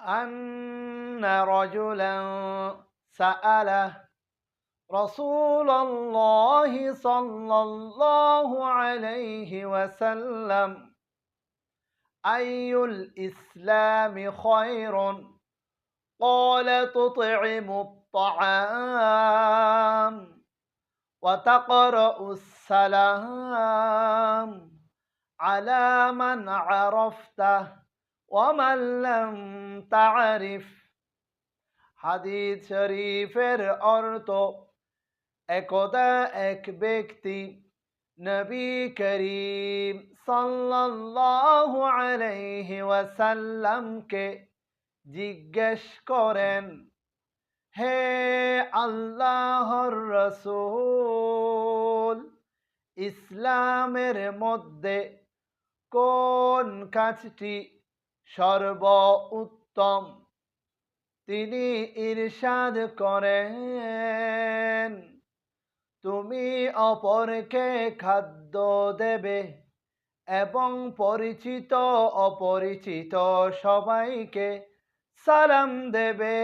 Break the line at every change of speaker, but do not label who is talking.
أن رجلا سأله رسول الله صلى الله عليه وسلم أي الإسلام خير؟ قال تطعم الطعام وتقرأ السلام على من عرفته. ওয়ামান লাম তারিফ হাদিস শরীফের অর্থ, একদা এক ব্যক্তি নবী করিম সাল্লাল্লাহু আলাইহি ওয়াসাল্লামকে জিজ্ঞেস করেন, হে আল্লাহর রসুল, ইসলামের মধ্যে কোন কাজটি সর্ব উত্তম তিনি ইরশাদ করেন, তুমি অপরকে খাদ্য দেবে এবং পরিচিত অপরিচিত সবাইকে সালাম দেবে।